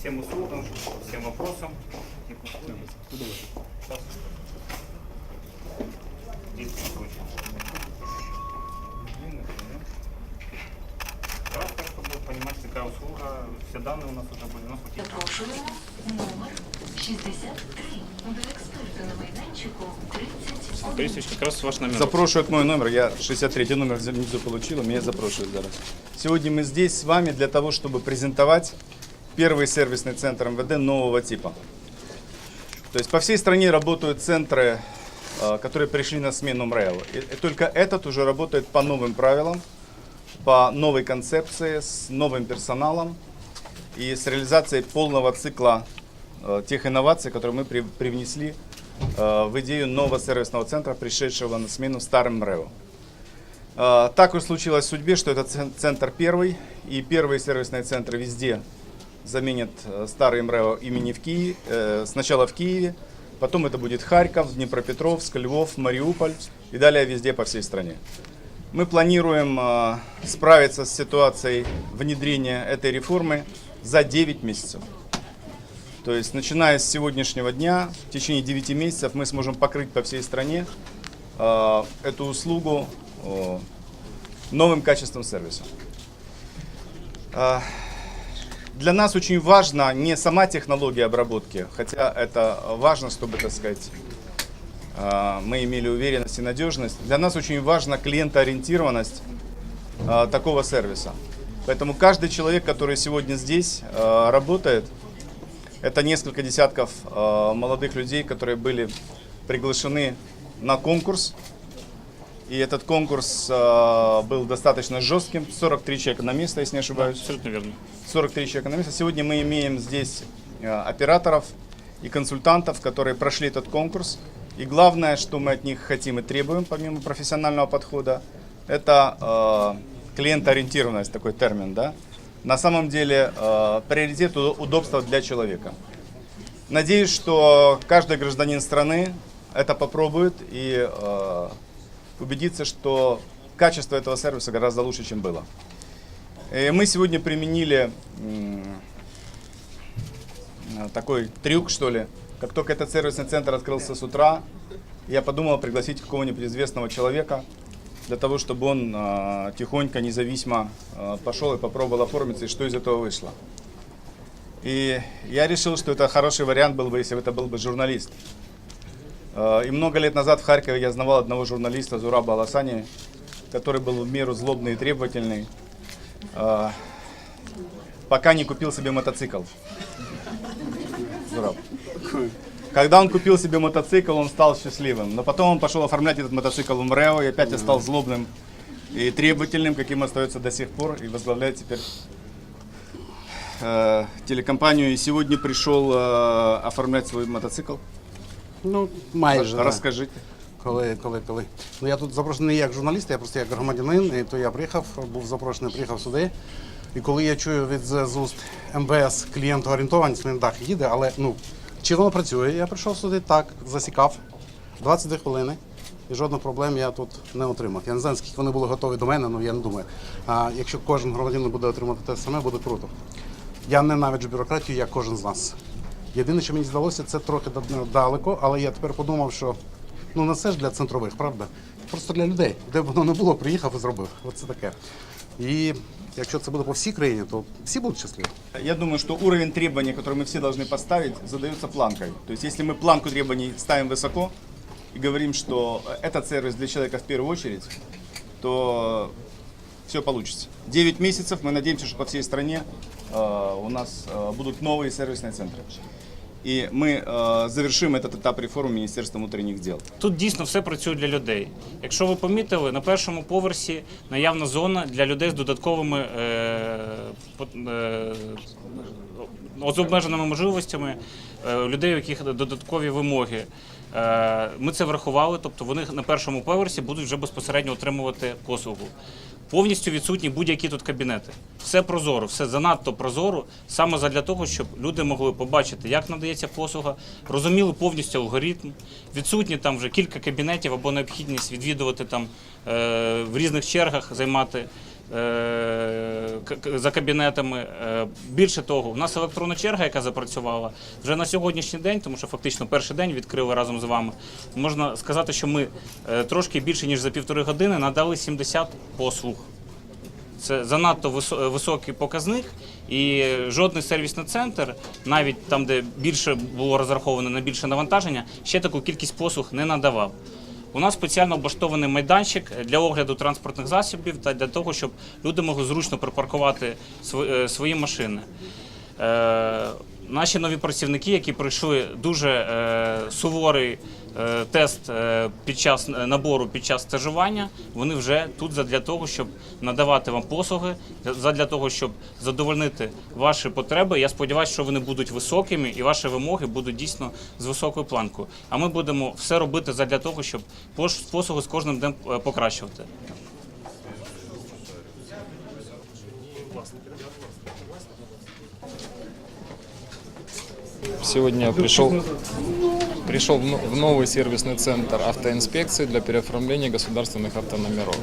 всем услугам, по всем вопросам. Сейчас. Здесь короче. Длинный, да? Кратко, чтобы понимать, какая услуга. Все данные у нас уже были. У нас вот есть Запрошуємо номер 63. До експерта на майданчику 31. Борисович, как раз ваш номер. Запрошують мой номер, я 63 номер внизу получил, меня запрошують зараз. Сегодня мы здесь с вами для того, чтобы презентовать первый сервисный центр МВД нового типа. То есть по всей стране работают центры, э, которые пришли на смену МРЭО. И только этот уже работает по новым правилам, по новой концепции, с новым персоналом и с реализацией полного цикла э, тех инноваций, которые мы при- привнесли э, в идею нового сервисного центра, пришедшего на смену старым МРЭО. Так уж случилось в судьбе, что это цен- центр первый, и первые сервисные центры везде заменят э, старый МРЭО имени в Киеве, э, сначала в Киеве, потом это будет Харьков, Днепропетровск, Львов, Мариуполь и далее везде по всей стране. Мы планируем э, справиться с ситуацией внедрения этой реформы за 9 месяцев. То есть, начиная с сегодняшнего дня, в течение 9 месяцев мы сможем покрыть по всей стране эту услугу новым качеством сервиса. Для нас очень важна не сама технология обработки, хотя это важно, чтобы, так сказать, э, мы имели уверенность и надежность. Для нас очень важна клиентоориентированность э, такого сервиса. Поэтому каждый человек, который сегодня здесь э, работает, это несколько десятков молодых людей, которые были приглашены на конкурс. И этот конкурс э, был достаточно жестким. 43 человека на место, если не ошибаюсь. Абсолютно верно. 43 человека на место. Сегодня мы имеем здесь э, операторов и консультантов, которые прошли этот конкурс. И главное, что мы от них хотим и требуем, помимо профессионального подхода, это э, клиентоориентированность, такой термин, да? На самом деле э, приоритет удобства для человека. Надеюсь, что каждый гражданин страны это попробует и э, убедится, что качество этого сервиса гораздо лучше, чем было. Э, Мы сегодня применили э, такой трюк, что ли. Как только этот сервисный центр открылся с утра, я подумал пригласить какого-нибудь известного человека для того, чтобы он э, тихонько, независимо э, пошел и попробовал оформиться, и что из этого вышло. И я решил, что это хороший вариант был бы, если бы это был бы журналист. Э, И много лет назад в Харькове я знавал одного журналиста, Зураба Аласани, который был в меру злобный и требовательный, э, пока не купил себе мотоцикл. Зураб. Когда он купил себе мотоцикл, он стал счастливым. Но потом он пошел оформлять этот мотоцикл в МРЭО и опять стал злобным и требовательным, каким остается до сих пор, и возглавляет теперь э, телекомпанию. И сегодня пришел э, оформлять свой мотоцикл. Ну, майже. да. Расскажите. Коли, коли, коли. Ну я тут запрошений не як журналіст, я просто як громадянин, і то я приїхав, був запрошений, приїхав сюди. І коли я чую від з з уст МВС клієнтоорієнтованість, він так їде, але ну чи воно працює? Я прийшов сюди, так, засікав 22 хвилини. І жодних проблем я тут не отримав. Я не знаю, скільки вони були готові до мене, ну я не думаю. А якщо кожен громадянин буде отримати те саме, буде круто. Я ненавиджу бюрократію, як кожен з нас. Єдине, що мені здалося, це трохи да- далеко, але я тепер подумав, що ну не все ж для центрових, правда? Просто для людей. Де б воно не було, приїхав і зробив. Оце таке. І якщо це буде по всій країні, то всі будуть щасливі. Я думаю, что уровень требований, который мы все должны поставить, задается планкой. То есть, если мы планку требований ставим высоко и говорим, что этот сервис для человека в первую очередь, то все получится. 9 месяцев, мы надеемся, что по всей стране э, у нас э, будут новые сервисные центры. И мы э, завершим этот этап реформы Министерства внутренних дел. Тут дійсно все працює для людей. Якщо ви помітили, на першому поверсі наявна зона для людей з додатковими е, по- е, з обмеженими можливостями, е, людей, у яких додаткові вимоги. Е, Ми це врахували, тобто вони на першому поверсі будуть вже безпосередньо отримувати послугу. Повністю відсутні будь-які тут кабінети. Все прозоро, все занадто прозоро, саме задля того, щоб люди могли побачити, як надається послуга, розуміли повністю алгоритм. Відсутні там вже кілька кабінетів або необхідність відвідувати там е, в різних чергах, займати за кабінетами. Е, Більше того, у нас електронна черга, яка запрацювала вже на сьогоднішній день, тому що фактично перший день відкрили разом з вами. Можна сказати, що ми е, трошки більше ніж за півтори години надали 70 послуг. Це занадто високий показник, і жодний сервісний центр, навіть там, де більше було розраховано на більше навантаження, ще таку кількість послуг не надавав. У нас спеціально облаштований майданчик для огляду транспортних засобів та для того, щоб люди могли зручно припаркувати е, свої машини. Е, Наші нові працівники, які пройшли дуже е, суворий е, тест е, під час набору під час стажування, вони вже тут задля того, щоб надавати вам послуги, задля того, щоб задовольнити ваші потреби. Я сподіваюся, що вони будуть високими і ваші вимоги будуть дійсно з високою планкою. А ми будемо все робити задля того, щоб послуги з кожним днем е, покращувати. Сегодня пришел, пришел в новый сервисный центр автоинспекции для переоформления государственных автономеров.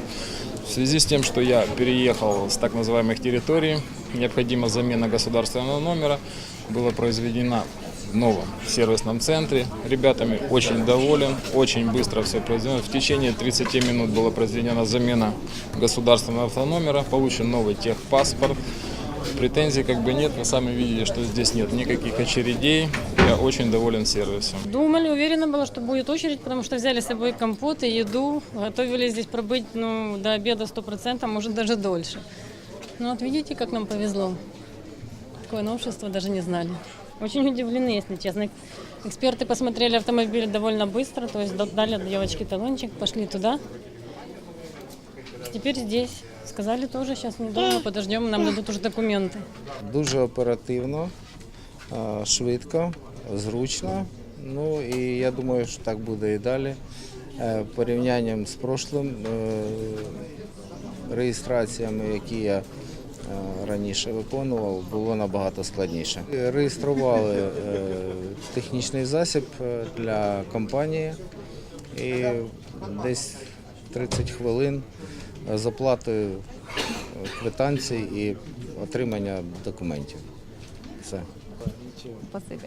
В связи с тем, что я переехал с так называемых территорий, необходима замена государственного номера, была произведена в новом сервисном центре. Ребятами очень доволен, очень быстро все произведено. В течение 30 минут была произведена замена государственного автономера, получен новый техпаспорт. Претензий как бы нет, вы сами видели, что здесь нет никаких очередей. Я очень доволен сервисом. Думали, уверена была, что будет очередь, потому что взяли с собой компот и еду. Готовили здесь пробыть ну, до обеда 100%, может даже дольше. Ну вот видите, как нам повезло. Такое новшество даже не знали. Очень удивлены, если честно. Эксперты посмотрели автомобиль довольно быстро, то есть дали девочке талончик, пошли туда. Теперь здесь. Сказали тоже, сейчас недолго подождем, нам дадут уже документы. Дуже оперативно, швидко, зручно. Ну і я думаю, що так буде і далі. Е, Порівнянням з прошлим е, реєстраціями, які я е, раніше виконував, було набагато складніше. Реєстрували технічний засіб для компанії і десь 30 хвилин з оплатою е, квитанцій і отримання документів. Все. Спасибо.